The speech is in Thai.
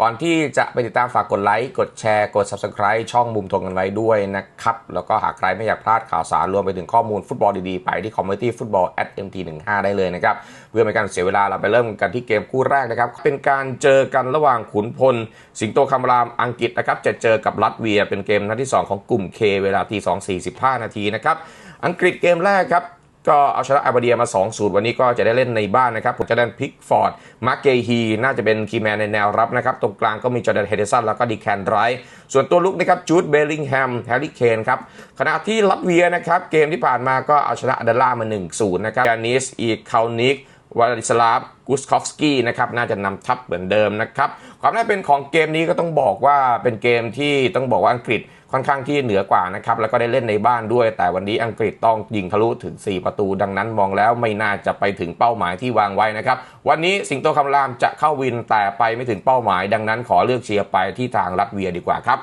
ก่อนที่จะไปติดตามฝากกดไลค์กดแชร์กด subscribe ช่องมุมทงกันไว้ด้วยนะครับ แล้วก็หากใครไม่อยากพลาดข่าวสารรวมไปถึงข้อมูลฟุตบอลดีๆ ไปที่ community football at mt15 ได้เลยนะครับ เพื่อไม่ให้การเสียเวลาเราไปเริ่มกันที่เกมคู่แรกนะครับ เป็นการเจอกันระหว่างขุนพล สิงโตคำรามอังกฤษนะครับจะเจอกับรัสเวียเป็นเกมนัดที่ 2 ของกลุ่ม K เวลาที2.45 นาทีนะครับอังกฤษเกมแรกครับ ก็เอาชนะอาบาเดียมา2 0 วันนี้ก็จะได้เล่นในบ้านนะครับผมจะได้พิกฟอร์ดมาร์เกฮีน่าจะเป็นคีย์แมนในแนวรับนะครับ ตรงกลางก็มีจอร์แดนเฮเดสันแล้วก็ดีแคนไรท์ส่วนตัวลุกนะครับจูดเบลลิงแฮมแฮร์รี่เคนครับขณะที่ลัตเวียนะครับเกมที่ผ่านมาก็เอาชนะอเดล่ามา1-0นะครับยานิสอีคานิก วลาดิสลาฟกุสคอฟสกี้นะครับน่าจะนำทัพเหมือนเดิมนะครับความน่าเป็นของเกมนี้ก็ต้องบอกว่าเป็นเกมที่ต้องบอกว่าอังกฤษค่อนข้างที่เหนือกว่านะครับแล้วก็ได้เล่นในบ้านด้วย แต่วันนี้อังกฤษต้องยิงทะลุถึง 4 ประตู ดังนั้นมองแล้วไม่น่าจะไปถึงเป้าหมายที่วางไว้นะครับวันนี้สิงโตคำรามจะเข้าวินแต่ไปไม่ถึงเป้าหมาย ดังนั้นขอเลือกเชียร์ไปที่ทางรัสเวียดีกว่าครับ